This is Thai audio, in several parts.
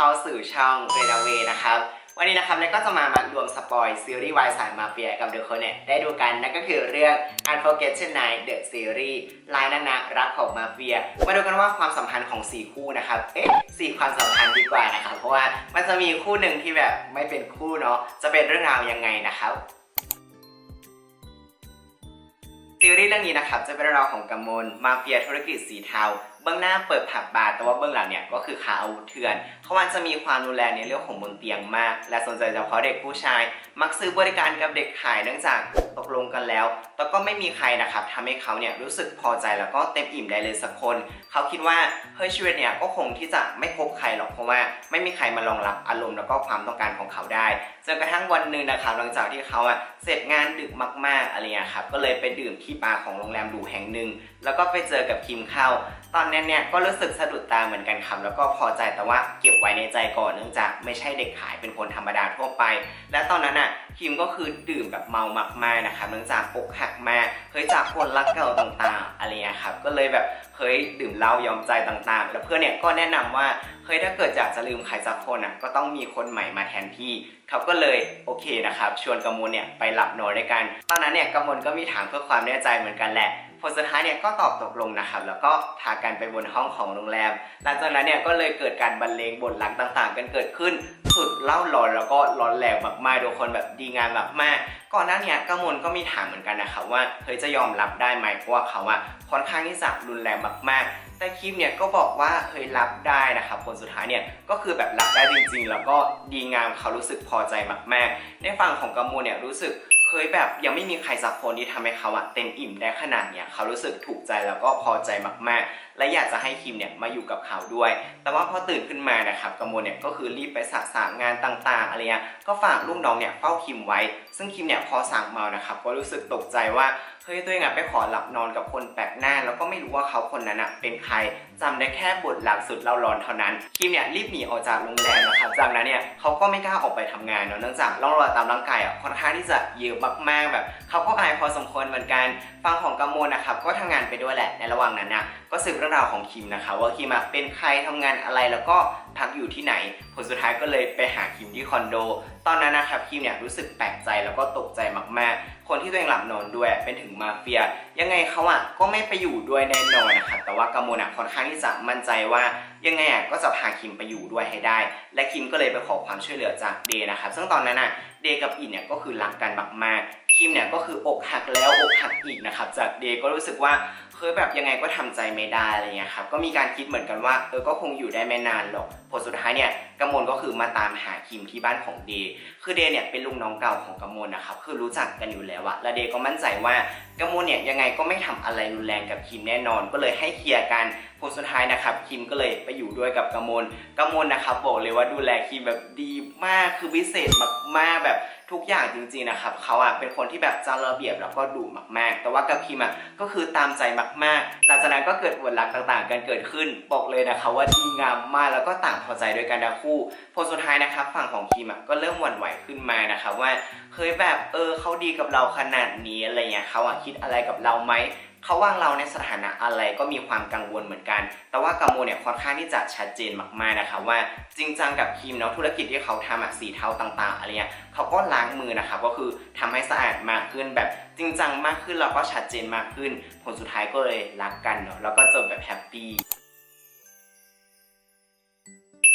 เข้าสู่ช่องเรดาเวนะครับ วันนี้นะครับเนยก็จะมามารวมสปอยซีรีส์วายสายมาเฟียกับเดอะคนเนี่ยได้ดูกันนั่นก็คือเรื่อง Unforgettable Night The Series ลายนานารักของมาเฟีย มาดูกันว่าความสัมพันธ์ของ 4 คู่นะครับเอ๊ะสี่ความสัมพันธ์ดีกว่านะครับเพราะว่ามันจะมีคู่หนึ่งที่แบบไม่เป็นคู่เนาะจะเป็นเรื่องราวยังไงนะครับ ซีรีส์เรื่องนี้นะครับจะเป็นเรื่องราวของกำมลมาเฟียธุรกิจสีเทาเบื้องหน้าเปิดผับบาร์แต่ว่าเบื้องหลังเนี่ยก็คือขาอาวุธเถื่อนเขามันจะมีความรุนแรงในเรื่องของบนเตียงมาก และสนใจเฉพาะเด็กผู้ชาย มักซื้อบริการกับเด็กขายเนื่องจากตกลงกันแล้ว แต่ก็ไม่มีใครนะครับทำให้เขาเนี่ยรู้สึกพอใจแล้วก็เต็มอิ่มได้เลยสักคน เขาคิดว่าเฮ้ยชีวิตเนี่ยก็คงที่จะไม่พบใครหรอกเพราะว่าไม่มีใครมารองรับอารมณ์แล้วก็ความต้องการของเขาได้จนกระทั่งวันหนึ่งนะครับหลังจากที่เขาอะเสร็จงานดึกมากๆอะไรเงี้ยครับก็เลยไปดื่มที่บาร์ของโรงแรมหรูแห่งหนึ่งแล้วก็ไปเจอกับคิมเข้า ตอนนั้นเนี่ยก็รู้สึกสะดุดตาเหมือนกันครับแล้วก็พอใจแต่ว่าเก็บไว้ในใจก่อนเนื่องจากไม่ใช่เด็กขายเป็นคนธรรมดาทั่วไป และตอนนั้นอะคิมก็คือดื่มแบบเมามากๆนะครับเนื่องจากอกหักมาเฮ้ยจากคนรักเก่าต่างๆอะไรเงี้ยครับก็เลยแบบเฮ้ยดื่มเหล้ายอมใจต่างๆ แล้วเพื่อนเนี่ยก็แนะนำว่าเฮ้ยถ้าเกิดอยากจะลืมใครสักคนอะก็ต้องมีคนใหม่มาแทนที่เขาก็เลยโอเคนะครับชวนกมลเนี่ยไปหลับนอนด้วยกัน ตอนนั้นเนี่ยกมลก็มีถามเพื่อความแน่ใจเหมือนกันแหละ ผลสุดท้ายเนี่ยก็ตอบตกลงนะครับ แล้วก็พากันไปบนห้องของโรงแรม หลังจากนั้นเนี่ยก็เลยเกิดการบรรเลงบทรักต่างๆ กันเกิดขึ้น สุดเล่าร้อนแล้วก็ร้อนแรงมากๆทุกคนแบบดีงามมากๆก่อนหน้าเนี้กมลก็มีถามเหมือนกันนะครับว่าเฮ้ยจะยอมรับได้ไหมเพราะว่าเขาอะค่อนข้างที่จะรุนแรงมากๆแต่คิมเนี่ยก็บอกว่าเฮ้ยรับได้นะครับผลสุดท้ายเนี่ยก็คือแบบรับได้จริงๆ แล้วก็ดีงามเขารู้สึกพอใจมากๆ ในฝั่งของกมลเนี่ยรู้สึก เคยแบบยังไม่มีใครสักคนที่ทำให้เขาอะเต็มอิ่มได้ขนาดเนี้ยเขารู้สึกถูกใจแล้วก็พอใจมากๆ และอยากจะให้คิมเนี่ยมาอยู่กับเขาด้วย แต่ว่าพอตื่นขึ้นมานะครับกมลเนี่ยก็คือรีบไปสะสางงานต่างๆอะไรเงี้ยก็ฝากลูกน้องเนี่ยเฝ้าคิมไว้ ซึ่งคิมเนี่ยพอสั่งเมานะครับก็รู้สึกตกใจว่า เฮ้ยตัวเองอะไปขอหลับนอนกับคนแปลกหน้า แล้วก็ไม่รู้ว่าเขาคนนั้นอะเป็นใครจำได้แค่บทหลักสุดเล่าร้อนเท่านั้นคิมเนี่ยรีบหนีออกจากโรงแรมนะครับจากนั้นเนี่ยเขาก็ไม่กล้าออกไปทำงานเนาะเนื่องจากร่องรอยตามร่างกายอะค่อนข้างที่จะเยอะมากๆแบบเขาก็อายพอสมควรเหมือนกันฟังของกำมลนะครับก็ทำงานไปด้วยแหละในระหว่างนั้นนะก็สืบเรื่องราวของคิมนะคะว่าคิมอะเป็นใครทำงานอะไรแล้วก็พักอยู่ที่ไหน ผลสุดท้ายก็เลยไปหาคิมที่คอนโด ตอนนั้นนะครับคิมเนี่ยรู้สึกแปลกใจแล้วก็ตกใจมากๆ คนที่ตัวเองหลับนอนด้วยเป็นถึงมาเฟีย ยังไงเขาอะก็ไม่ไปอยู่ด้วยแน่นอนนะครับแต่ว่ากามลอะค่อนข้างที่จะมั่นใจว่ายังไงอะก็จะพาคิมไปอยู่ด้วยให้ได้ และคิมก็เลยไปขอความช่วยเหลือจากเดย์นะครับซึ่งตอนนั้นอะเดย์กับอินเนี่ยก็คือรักกันมากๆคิมเนี่ยก็คืออกหักแล้วอกหักอีกนะครับจากเดย์ก็รู้สึกว่า คยแบบยังไงก็ทำใจไม่ได้อะไรเงี้ยครับ ก็มีการคิดเหมือนกันว่าเออก็คงอยู่ได้ไม่นานหรอก ผลสุดท้ายเนี่ยกำมลก็คือมาตามหาคิมที่บ้านของเดย์คือเดย์เนี่ยเป็นลุงน้องเก่าของกำมลนะครับ คือรู้จักกันอยู่แล้วอะและเดย์ก็มั่นใจว่ากำมลเนี่ยยังไงก็ไม่ทำอะไรรุนแรงกับคิมแน่นอน ก็เลยให้เคลียร์กัน ผลสุดท้ายนะครับคิมก็เลยไปอยู่ด้วยกับกำมลกำมลนะครับบอกเลยว่าดูแลคิมแบบดีมาก คือพิเศษมากๆแบบ ทุกอย่างจริงๆนะครับเขาอะเป็นคนที่แบบเจ้าระเบียบแล้วก็ดุมากๆ แต่ว่ากับพิมอะก็คือตามใจมากๆ หลังจากนั้นก็เกิดปวดรักต่างๆ กันเกิดขึ้นบอกเลยนะคะว่าดีงามมากแล้วก็ต่างพอใจด้วยกันทั้งคู่ผลสุดท้ายนะครับฝั่งของพิมอะก็เริ่มหวั่นไหวขึ้นมานะครับว่าเคยแบบเออเขาดีกับเราขนาดนี้อะไรเงี้ยเขาอะคิดอะไรกับเราไหม เขาวางเราในสถานะอะไรก็มีความกังวลเหมือนกัน แต่ว่ากัมโมเนี่ยค่อนข้างที่จะชัดเจนมากๆนะครับว่าจริงจังกับคิมเนาะธุรกิจที่เขาทำอะสีเทาต่าง ๆ อะไรเงี้ยเขาก็ล้างมือนะครับก็คือทำให้สะอาดมากขึ้นแบบจริงจังมากขึ้นแล้วก็ชัดเจนมากขึ้น ผลสุดท้ายก็เลยรักกันเนาะแล้วก็จบแบบแฮปปี้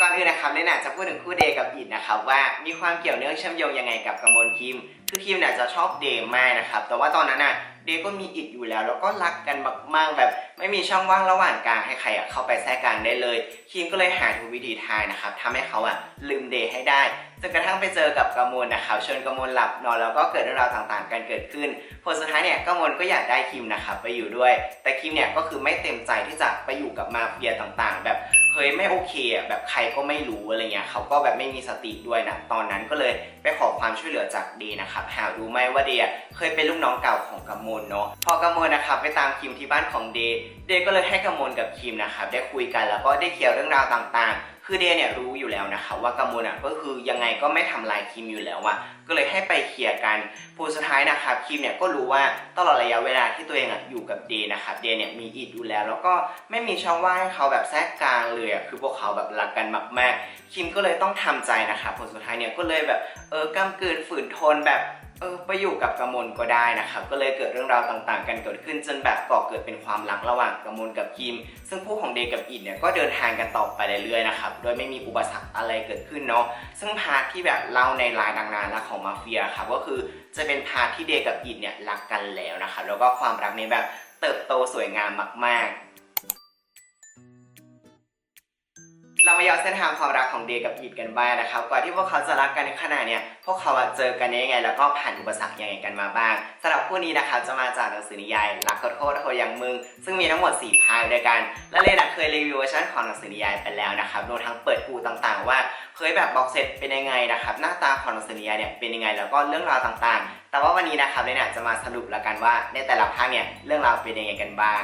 ก่อนอื่นนะครับเนี่ยนะจะพูดถึงคู่เดย์กับอิดนะครับว่ามีความเกี่ยวเนื่องเชื่อมโยงยังไงกับกำมลคิม คือคิมเนี่ยจะชอบเดย์มากนะครับแต่ว่าตอนนั้นน่ะ เดย์ก็มีอิดอยู่แล้ว แล้วก็รักกันมากๆแบบ ไม่มีช่องว่างระหว่างกลางให้ใครอะเข้าไปแทรกกลางได้เลยคิมก็เลยหาทุกวิธีทางนะครับทำให้เขาอะลืมเดย์ให้ได้จนกระทั่งไปเจอกับกมลนะครับชวนกมลหลับนอนแล้วก็เกิดเรื่องราวต่างๆ กันเกิดขึ้นผลสุดท้ายเนี่ยกมลก็อยากได้คิมนะครับไปอยู่ด้วย แต่คิมเนี่ยก็คือไม่เต็มใจที่จะไปอยู่กับมาเฟียต่างๆ แบบ เฮ้ยไม่โอเคอะแบบใครก็ไม่รู้อะไรเงี้ยเขาก็แบบไม่มีสติด้วยนะตอนนั้นก็เลยไปขอความช่วยเหลือจากเดนะครับหารู้ไหมว่าเดย์เคยเป็นลูกน้องเก่าของกำมลเนาะพอกำมลนะครับไปตามคิมที่บ้านของเดย์เดย์ก็เลยให้กำมลกับคิมนะครับได้คุยกันแล้วก็ได้เคลียร์เรื่องราวต่างๆคือเดย์เนี่ยรู้อยู่แล้วนะคะ ว่ากำมลอะก็คือยังไงก็ไม่ทำลายคิมอยู่แล้วอะก็เลยให้ไปเคลียร์กันผลสุดท้ายนะครับคิมเนี่ยก็รู้ว่าตลอดระยะเวลาที่ตัวเองอะอยู่กับเดย์นะครับเดย์เนี่ยมีอิดอยู่แล้ว แล้วก็ไม่มีช่องว่างให้เขาแบบแทรกกลางเลยอะคือพวกเขาแบบรักกันมากๆคิมก็เลยต้องทำใจนะครับผลสุดท้ายเนี่ยก็เลยแบบเออกำเกืนฝืนทนแบบ เออไปอยู่กับกมลก็ได้นะครับ ก็เลยเกิดเรื่องราวต่างๆ กันเกิดขึ้นจนแบบก่อเกิดเป็นความรักระหว่างกมลกับคิม ซึ่งคู่ของเดย์กับอิดเนี่ยก็เดินทางกันต่อไปเรื่อยๆนะครับ โดยไม่มีอุปสรรคอะไรเกิดขึ้นเนาะ ซึ่งพาร์ทที่แบบเล่าในลายดังนานละของมาเฟียครับก็คือจะเป็นพาร์ทที่เดย์กับอิดเนี่ยรักกันแล้วนะครับ แล้วก็ความรักในแบบเติบโตสวยงามมากๆ เรามาย้อนเส้นทางความรักของเดย์กับอีดกันบ้างนะครับก่อนที่พวกเขาจะรักกันในขณะเนี่ยพวกเขาเจอกันได้ยังไง แล้วก็ผ่านอุปสรรคยังไงกันมาบ้างสำหรับคู่นี้นะครับจะมาจากหนังสือนิยายรักขอโทษโทยังมึง ซึ่งมีทั้งหมด 4 ภาคด้วยกัน และเลนะเคยรีวิวเวอร์ชันของหนังสือนิยายไปแล้วนะครับรวมทั้งเปิดปูต่างๆ ว่าเคยแบบบ็อกเซตเป็นยังไงนะครับหน้าตาของหนังสือนิยายเนี่ยเป็นยังไงแล้วก็เรื่องราวต่างๆ แต่ว่าวันนี้นะครับเลนะจะมาสรุปแล้วกันว่าในแต่ละภาคเนี่ยเรื่องราวเป็นยังไงกันบ้าง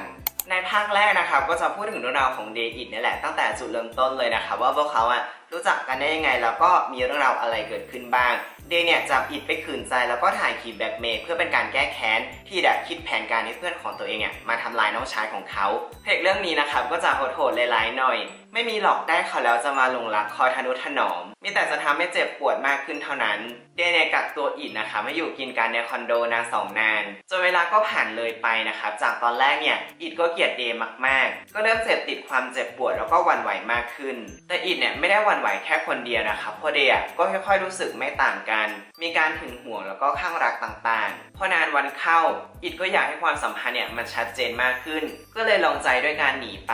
ในภาคแรกนะครับก็จะพูดถึงเรื่องราวของเดย์อิดนี่แหละตั้งแต่จุดเริ่มต้นเลยนะครับว่าพวกเขาอะรู้จักกันได้ยังไง แล้วก็มีเรื่องราวอะไรเกิดขึ้นบ้าง เดย์เนี่ยจับอิดไปขืนใจแล้วก็ถ่ายคลิปแบ็กเมย์เพื่อเป็นการแก้แค้นที่ดะคิดแผนการให้เพื่อนของตัวเองอะมาทำลายน้องชายของเขาเพลงเรื่องนี้นะครับก็จะโหดๆหลายๆหน่อยไม่มีหลอกได้เขาแล้วจะมาหลงรักคอยทนุถนอม มีแต่จะทำให้เจ็บปวดมากขึ้นเท่านั้นเดย์เนี่ยกักตัวอิดนะคะมาอยู่กินกันในคอนโดนานสองนานจนเวลาก็ผ่านเลยไปนะครับจากตอนแรกเนี่ยอิดก็เกลียดเดมากๆ ก็เริ่มเสพติดความเจ็บปวดแล้วก็วันไหวมากขึ้น แต่อิดเนี่ยไม่ได้วันไหวแค่คนเดียวนะครับเพราะเดย์อก็ค่อยๆรู้สึกไม่ต่างกัน มีการหึงหวงแล้วก็ข้างรักต่างๆพอนานวันเข้าอิดก็อยากให้ความสัมพันธ์เนี่ยมันชัดเจนมากขึ้น ก็เลยลองใจด้วยการหนีไป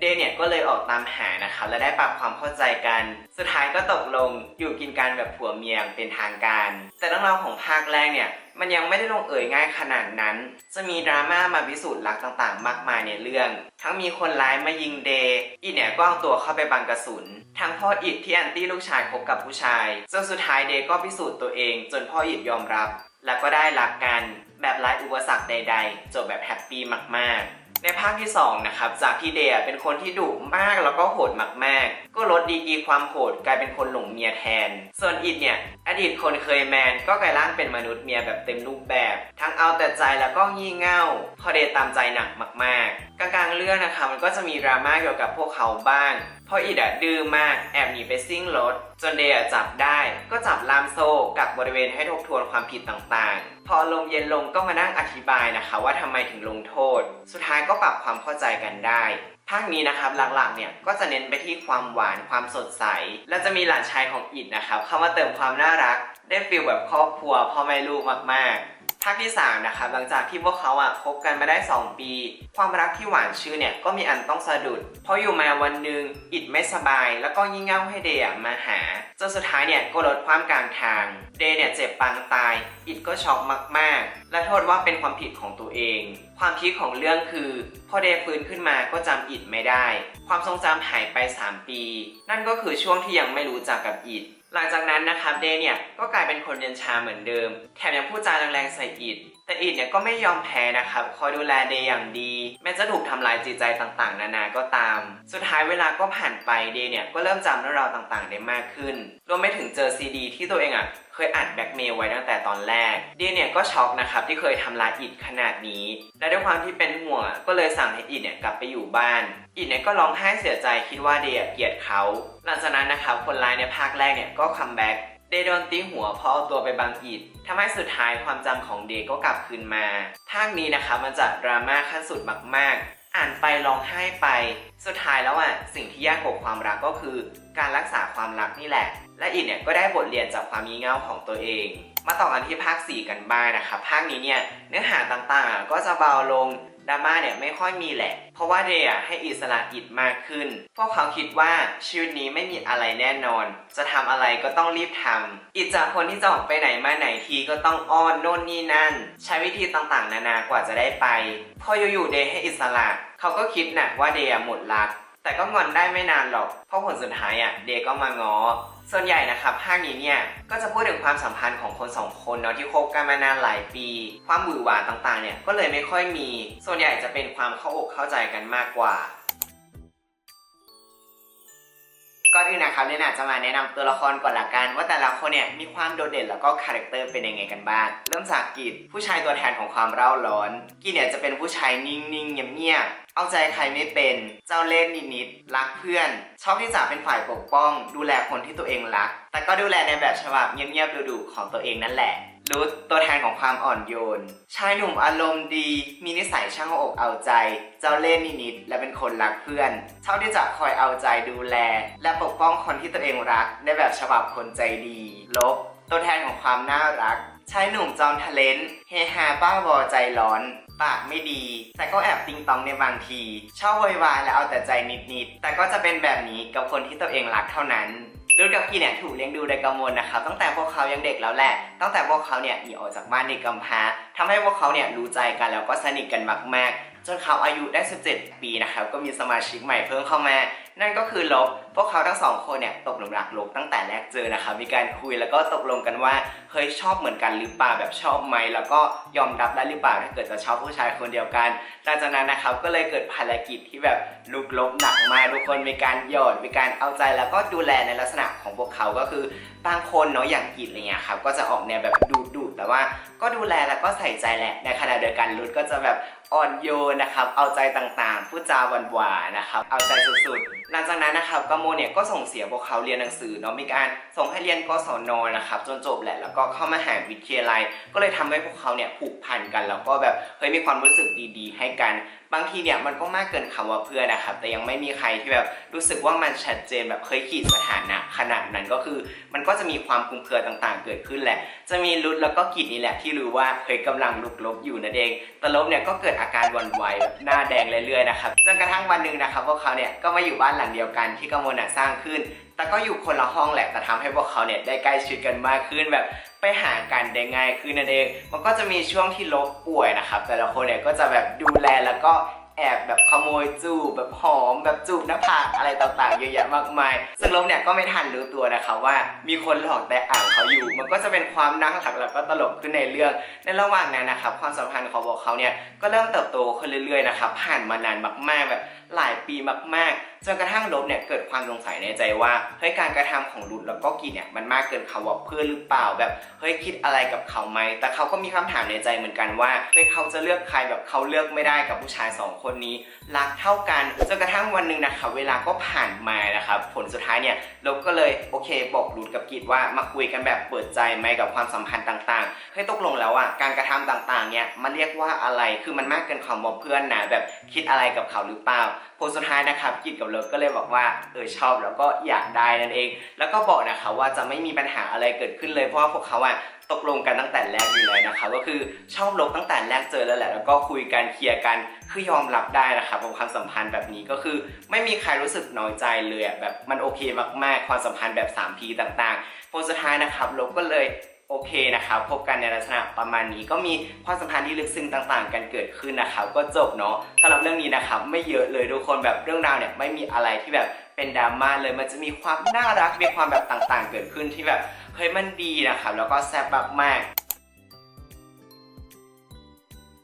เดย์เนี่ยก็เลยออกตามหานะครับและได้ปรับความเข้าใจกัน สุดท้ายก็ตกลงอยู่กินกันแบบผัวเมียอย่างเป็นทางการ แต่เรื่องราวของภาคแรกเนี่ยมันยังไม่ได้ลงเอ่ยง่ายขนาดนั้น จะมีดราม่ามาพิสูจน์รักต่างๆ มากมายในเรื่อง ทั้งมีคนร้ายมายิงเดย์อีเนี่ยก็เอาตัวเข้าไปบังกระสุน ทั้งพ่ออิดที่แอนตี้ลูกชายคบกับผู้ชายจนสุดท้ายเดย์ก็พิสูจน์ตัวเอง จนพ่ออิดยอมรับ แล้วก็ได้รักกัน แบบไร้อุปสรรคใด ๆ จบแบบแฮปปี้มากๆ ในภาคที่ 2 นะครับ จากที่เดียเป็นคนที่ดุมากแล้วก็โหดมากๆ ก็ลดดีกีความโหดกลายเป็นคนหลงเมียแทน ส่วนอิดเนี่ย อดีตคนเคยแมนก็กลายร่างเป็นมนุษย์เมียแบบเต็มรูปแบบ ทั้งเอาแต่ใจแล้วก็งี่เง่า พอเดตามใจหนักมาก ๆ กลางๆเรื่องนะคะมันก็จะมีดราม่าเกี่ยวกับพวกเขาบ้าง พราะอิดอะดื้อมากแอบหนีไปซิ่งรถ จนเดย์จับได้ก็จับล่ามโซ่กักบริเวณให้ทบทวนความผิดต่างๆ พอลมเย็นลงก็มานั่งอธิบายนะคะ ว่าทำไมถึงลงโทษ สุดท้ายก็ปรับความเข้าใจกันได้ภาคนี้นะครับหลักๆเนี่ยก็จะเน้นไปที่ความหวานความสดใส และจะมีหลานชายของอิดนะครับเข้ามาเติมความน่ารัก ได้ฟีลแบบครอบครัวพ่อแม่ลูกมากๆ ภาคที่3นะครับหลังจากที่พวกเขาอะคบกันมาได้ 2 ปี ความรักที่หวานชื่นเนี่ยก็มีอันต้องสะดุด เพราะอยู่มาวันหนึ่งอิดไม่สบาย แล้วก็ยิ่งเง่าให้เดย์มาหาจนสุดท้ายเนี่ยก็ลดความกลางทาง เดย์เนี่ยเจ็บปางตาย อิดก็ช็อกมากๆ และโทษว่าเป็นความผิดของตัวเอง ความพีคของเรื่องคือ พอเดฟื้นขึ้นมาก็จำอิดไม่ได้ ความทรงจำหายไป 3 ปี นั่นก็คือช่วงที่ยังไม่รู้จักกับอิดหลังจากนั้นนะครับเดเนี่ยก็กลายเป็นคนเย็นชาเหมือนเดิม แถมยังพูดจาแรงๆใส่อิดแต่อิดเนี่ยก็ไม่ยอมแพ้นะครับ คอยดูแลเดย์อย่างดี แม้จะถูกทำลายจิตใจต่างๆ นานาก็ตาม สุดท้ายเวลาก็ผ่านไปเดย์เนี่ยก็เริ่มจำเรื่องราวต่างๆ ได้มากขึ้น รวมไปถึงเจอซีดีที่ตัวเองอะ ยอัดแบ็กเมลไว้ตั้งแต่ตอนแรกเดย์เนี่ยก็ช็อกนะครับที่เคยทำลายอิดขนาดนี้ และด้วยความที่เป็นห่วงก็เลยสั่งให้อิดเนี่ยกลับไปอยู่บ้าน อิดเนี่ยก็ร้องไห้เสียใจคิดว่าเดียเกลียดเขา หลังจากนั้นนะครับคนร้ายในภาคแรกเนี่ยก็คัมแบ็กเดย์โดนตีหัวเพราะเอาตัวไปบังอิดทำให้สุดท้ายความจำของเดย์ก็กลับคืนมา ภาคนี้นะคะมันจะดราม่าขั้นสุดมากๆ อ่านไปร้องไห้ไป สุดท้ายแล้วอะสิ่งที่ยากกว่าความรักก็คือ การรักษาความรักนี่แหละ และอิดเนี่ยก็ได้บทเรียนจากความงี่เง่าของตัวเอง มาต่อกันที่ภาค 4 กันบ้างนะคะภาคนี้เนี่ยเนื้อหาต่างๆ ก็จะเบาลงดราม่าเนี่ยไม่ค่อยมีแหละ เพราะว่าเดย์อะให้อิสระอิดมากขึ้น พวกเขาคิดว่าชีวิตนี้ไม่มีอะไรแน่นอน จะทำอะไรก็ต้องรีบทำอิดจากคนที่จะออกไปไหนมาไหนทีก็ต้องอ้อนโน่นนี่นั่น ใช้วิธีต่างๆ นานากว่าจะได้ไป พออยู่ๆเดย์ให้อิสระ เขาก็คิดหนักว่าเดย์อะหมดรัก แต่ก็งอนได้ไม่นานหรอก เพราะผลสุดท้ายอะเดย์ก็มาง้อ ส่วนใหญ่นะครับภาคนี้เนี่ยก็จะพูดถึงความสัมพันธ์ของคนสองคนเนาะที่คบกันมานานหลายปี ความหวือหวาต่างๆเนี่ยก็เลยไม่ค่อยมี ส่วนใหญ่จะเป็นความเข้าอกเข้าใจกันมากกว่า ก่อนอื่นนะครับเนี่ยอาจะมาแนะนำตัวละครก่อนละกัน ว่าแต่ละคนเนี่ยมีความโดดเด่นแล้วก็คาแรคเตอร์เป็นยังไงกันบ้าง เริ่มจากกิจผู้ชายตัวแทนของความเร่าร้อนกิจเนี่ยจะเป็นผู้ชายนิ่งๆเงียบๆเอาใจใครไม่เป็น เจ้าเล่ห์นิดๆรักเพื่อน ชอบที่จะเป็นฝ่ายปกป้อง ดูแลคนที่ตัวเองรัก แต่ก็ดูแลในแบบฉบับเงียบๆดุๆของตัวเองนั่นแหละ รุดตัวแทนของความอ่อนโยน ชายหนุ่มอารมณ์ดี มีนิสัยช่างอาอกเอาใจ เจ้าเล่ห์นิดๆและเป็นคนรักเพื่อนชอบที่จะคอยเอาใจดูแล และปกป้องคนที่ตัวเองรักในแบบฉบับคนใจดี ลบ ตัวแทนของความน่ารัก ชายหนุ่มจอมทะเลนเฮฮาบ้าบอใจร้อนปากไม่ดี แต่ก็แอบติงตองในบางที ชอบโวยวายและเอาแต่ใจนิดๆ แต่ก็จะเป็นแบบนี้กับคนที่ตัวเองรักเท่านั้น ดูกับกีเนี่ยถูกเลี้ยงดูโดยกำมลนะครับตั้งแต่พวกเขายังเด็กแล้วแหละ ตั้งแต่พวกเขาเนี่ยหนีออกจากบ้านในกำพร้าทำให้พวกเขาเนี่ยรู้ใจกันแล้วก็สนิทกันมากๆจนเขาอายุได้ 17 ปีนะครับก็มีสมาชิกใหม่เพิ่มเข้ามา นั่นก็คือลบพวกเขาทั้งสองคนเนี่ยตกหลุมรักลบตั้งแต่แรกเจอนะครับมีการคุยแล้วก็ตกลงกันว่าเฮ้ยชอบเหมือนกันหรือเปล่าแบบชอบไหมแล้วก็ยอมรับได้หรือเปล่าถ้าเกิดจะชอบผู้ชายคนเดียวกันหลังจากนั้นนะครับก็เลยเกิดภารกิจที่แบบลุกลบหนักมากทุกคนมีการหยอดมีการเอาใจแล้วก็ดูแลในลักษณะของพวกเขาก็คือบางคนเนาะอย่างกิจอะไรเงี้ยครับก็จะออกแนวแบบดุดุแต่ว่าก็ดูแลแล้วก็ใส่ใจแหละในขณะเดียวกันรุดก็จะแบบ อ่อนโยนนะครับ เอาใจต่างๆ พูดจาหวานๆนะครับ เอาใจสุดๆ หลังจากนั้นนะครับกโมเนี่ยก็ส่งเสียพวกเขาเรียนหนังสือเนาะ มีการส่งให้เรียนกศนนะครับจนจบแหละ แล้วก็เข้ามาหาวิทยาลัย ก็เลยทำให้พวกเขาเนี่ยผูกพันกัน แล้วก็แบบเฮ้ยมีความรู้สึกดีๆ ให้กัน บางทีเนี่ยมันก็มากเกินคำว่าเพื่อนนะครับ แต่ยังไม่มีใครที่แบบรู้สึกว่ามันชัดเจนแบบเคยขีดสถานะขนาดนั้นก็คือ มันก็จะมีความคลุมเครือต่างๆ เกิดขึ้นแหละ จะมีรุดแล้วก็กิดนี่แหละที่รู้ว่าเคยกำลังลุกลบอยู่นั่นเองแต่ลบเนี่ยก็เกิดอาการวันไหวหน้าแดงเรื่อยๆนะครับจนกระทั่งวันหนึ่งนะครับพวกเขาเนี่ยก็มาอยู่บ้านหลังเดียวกันที่กมลน่ะสร้างขึ้น แต่ก็อยู่คนละห้องแหละแต่ทำให้พวกเขาเนี่ยได้ใกล้ชิดกันมากขึ้นแบบไปหากันได้ง่ายขึ้นนั่นเอง มันก็จะมีช่วงที่ลบป่วยนะครับแต่ละคนเนี่ยก็จะแบบดูแลแล้วก็ แอบแบบขโมยจูบแบบหอมแบบจูบหน้าผากอะไรต่างๆ เยอะแยะมากมาย ซึ่งลบเนี่ยก็ไม่ทันรู้ตัวนะคะว่ามีคนหลอกแต่อ่างเขาอยู่ มันก็จะเป็นความน่ารักแล้วก็ตลกขึ้นในเรื่อง ในระหว่างนั้นนะครับความสัมพันธ์ของพวกเขาเนี่ยก็เริ่มเติบโตขึ้นเรื่อยๆนะครับผ่านมานานมากๆแบบ หลายปีมากๆ จนกระทั่งลบเนี่ยเกิดความสงสัยในใจว่าเฮ้ยการกระทำของลุดแล้วก็กีเนี่ยมันมากเกินคำว่าเพื่อนหรือเปล่าแบบเฮ้ยคิดอะไรกับเขาไหมแต่เขาก็มีคำถามในใจเหมือนกันว่าเฮ้ยเขาจะเลือกใครแบบเขาเลือกไม่ได้กับผู้ชายสองคนนี้รักเท่ากันจนกระทั่งวันหนึ่งนะครับเวลาก็ผ่านมานะครับผลสุดท้ายเนี่ยลบก็เลยโอเค บอกลุดกับกีว่ามาคุยกันแบบเปิดใจไหมกับความสัมพันธ์ต่างๆเฮ้ยตกลงแล้วอะการกระทำต่างๆเนี่ยมันเรียกว่าอะไรคือมันมากเกินคำว่าเพื่อนนะแบบคิดอะไรกับเขาหรือเปล่าผลสุดท้ายนะครับกิจกับเลิฟก็เลยบอกว่าเออชอบแล้วก็อยากได้นั่นเอง แล้วก็บอกนะคะว่าจะไม่มีปัญหาอะไรเกิดขึ้นเลยเพราะว่าพวกเขาอะตกลงกันตั้งแต่แรกอยู่เลยนะคะก็คือชอบลบตั้งแต่แรกเจอแล้วแหละ แล้วก็คุยกันเคลียร์กันคือยอมรับได้นะคะกับความสัมพันธ์แบบนี้ก็คือ ไม่มีใครรู้สึกน้อยใจเลยแบบมันโอเคมากๆ ความสัมพันธ์แบบ 3P ต่างๆผลสุดท้ายนะครับลบก็เลย โอเคนะครับพบกันในลักษณะประมาณนี้ก็มีความสัมพันธ์ที่ลึกซึ้งต่างๆ กันเกิดขึ้นนะครับ ก็จบเนาะสำหรับเรื่องนี้นะครับไม่เยอะเลยทุกคนแบบเรื่องราวเนี่ยไม่มีอะไรที่แบบเป็นดราม่าเลยมันจะมีความน่ารักมีความแบบต่างๆ เกิดขึ้นที่แบบเฮ้ยมันดีนะครับแล้วก็แซ่บมาก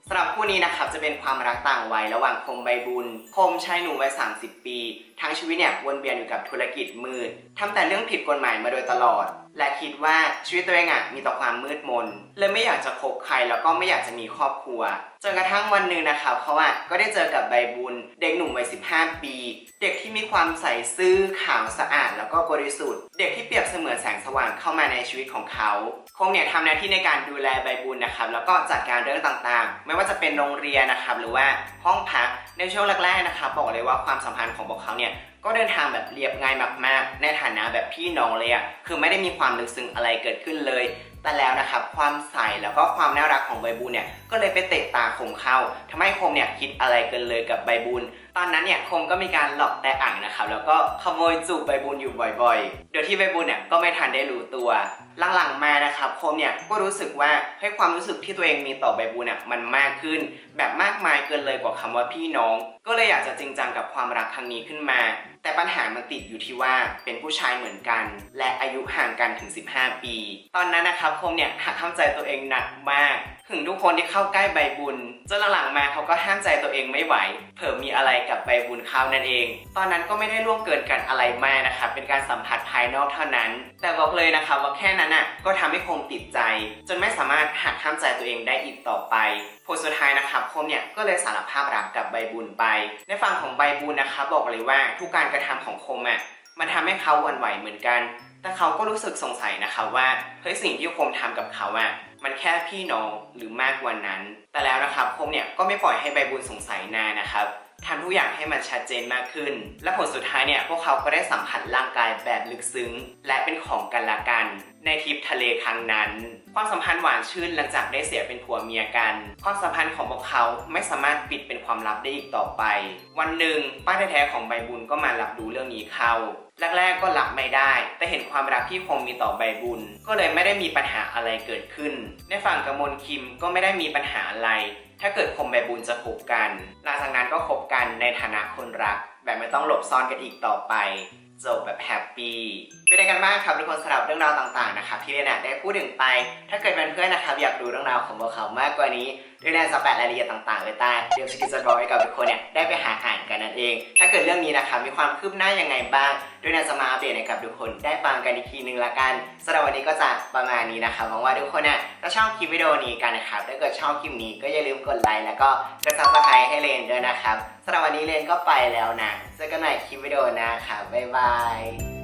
สำหรับคู่นี้นะครับจะเป็นความรักต่างวัยระหว่างคมใบบุญคมชายหนุ่มวัย 30 ปี ทั้งชีวิตเนี่ยวนเวียนอยู่กับธุรกิจมืดทำแต่เรื่องผิดกฎหมายมาโดยตลอด และคิดว่าชีวิตตัวเองอะมีต่อความมืดมนเลยไม่อยากจะคบใครแล้วก็ไม่อยากจะมีครอบครัวจนกระทั่งวันหนึ่งนะครับเขาอะก็ได้เจอกับใบบุญ เด็กหนุ่มวัย15 ปี เด็กที่มีความใสซื่อขาวสะอาดแล้วก็บริสุทธิ์ เด็กที่เปรียบเสมือนแสงสว่างเข้ามาในชีวิตของเขาคงเนี่ยทำหน้าที่ในการดูแลใบบุญนะครับแล้วก็จัดการเรื่องต่างๆ ไม่ว่าจะเป็นโรงเรียนนะครับหรือว่าห้องพักในช่วงแรกๆนะครับบอกเลยว่าความสัมพันธ์ของพวกเขาเนี่ยก็เดินทางแบบเรียบง่ายมากๆ ในฐานะแบบพี่น้องเลยอะคือไม่ได้มีความลึกซึ้งอะไรเกิดขึ้นเลย แต่แล้วนะครับความใสแล้วก็ความน่ารักของใบบุญเนี่ยก็เลยไปเตะตาคมเข้าทำให้คมเนี่ยคิดอะไรกินเลยกับใบบุญตอนนั้นเนี่ยคงก็มีการหลอกแต่อ่างนะครับแล้วก็ขโมยจูบใบบุญอยู่บ่อยๆ โดยที่ใบบุญเนี่ยก็ไม่ทันได้รู้ตัวหลังๆมานะครับคมเนี่ยก็รู้สึกว่าให้ความรู้สึกที่ตัวเองมีต่อใบบุญเนี่ยมันมากขึ้น แบบมากมายเกินเลยกว่าคำว่าพี่น้อง ก็เลยอยากจะจริงจังกับความรักครั้งนี้ขึ้นมา แต่ปัญหามันติดอยู่ที่ว่าเป็นผู้ชายเหมือนกัน และอายุห่างกันถึง 15 ปี ตอนนั้นนะครับคมเนี่ยหักห้ามใจตัวเองหนักมาก หึงทุกคนที่เข้าใกล้ใบบุญจนหลังๆมาเขาก็ห้ามใจตัวเองไม่ไหว เผลอมีอะไรกับใบบุญเข้านั่นเอง ตอนนั้นก็ไม่ได้ล่วงเกินกันอะไรมากนะครับเป็นการสัมผัสภายนอกเท่านั้น แต่บอกเลยนะครับว่าแค่นั้นอะก็ทำให้คมติดใจ จนไม่สามารถหักห้ามใจตัวเองได้อีกต่อไปผลสุดท้ายนะครับคมเนี่ยก็เลยสารภาพรักกับใบบุญไป ในฝั่งของใบบุญนะครับอกเลยว่าทุกการกระทำของคมอะมันทำให้เขาหวั่นไหวเหมือนกัน แต่เขาก็รู้สึกสงสัยนะครับว่าเฮ้ยสิ่งที่คมทำกับเขาอะ มันแค่พี่น้องหรือมากกว่านั้น แต่แล้วนะครับคมเนี่ยก็ไม่ปล่อยให้ใบบุญสงสัยนานนะครับทำทุกอย่างให้มันชัดเจนมากขึ้น และผลสุดท้ายเนี่ยพวกเขาก็ได้สัมผัสร่างกายแบบลึกซึ้ง และเป็นของกันและกัน ในทริปทะเลครั้งนั้น ความสัมพันธ์หวานชื่นหลังจากได้เสียเป็นผัวเมียกัน ความสัมพันธ์ของพวกเขาไม่สามารถปิดเป็นความลับได้อีกต่อไป วันหนึ่งป้าแท้ๆของใบบุญก็มารับรู้เรื่องนี้เข้า แรกๆก็รับไม่ได้ แต่เห็นความรักที่คงมีต่อใบบุญ ก็เลยไม่ได้มีปัญหาอะไรเกิดขึ้น ในฝั่งกมลคิมก็ไม่ได้มีปัญหาอะไร ถ้าเกิดคมใบบุญจะคบกัน หลังจากนั้นก็คบกันในฐานะคนรัก แบบไม่ต้องหลบซ่อนกันอีกต่อไปจบแบบแฮปปี้เป็นยังไงกันบ้างครับทุกคนสำหรับเรื่องราวต่างๆนะครับที่เรนน่ได้พูดถึงไป ถ้าเกิดเป็นเพื่อนนะครับอยากดูเรื่องราวของพวกเขามากกว่านี้ เรนน่าจะแปะรายละเอียดต่างๆไว้ใต้เดี๋ยวสกิจจะบอให้กับทุกคนเนี่ยได้ไปหาอ่านกันนั่นเอง ถ้าเกิดเรื่องนี้นะครับมีความคืบหน้ายังไงบ้างเรนน่าจะมาอัปเดตให้กับทุกคนได้ฟังกันอีกทีนึงละกันสำหรับวันนี้ก็จะประมาณนี้นะครับหวังว่าทุกคนเนี่ยจะชอบคลิปวิดีโอนี้กันนะครับถ้าเกิดชอบคลิปนี้ก็อย่าลืมกดไลค์แล้วก็กดซับสไครต์ให้เรนด้วยนะครับสำหรับวันนี้เรนก็ไปแล้วนะเจอกันใหม่คลิปวิดีโอหนะครับบ๊ายบาย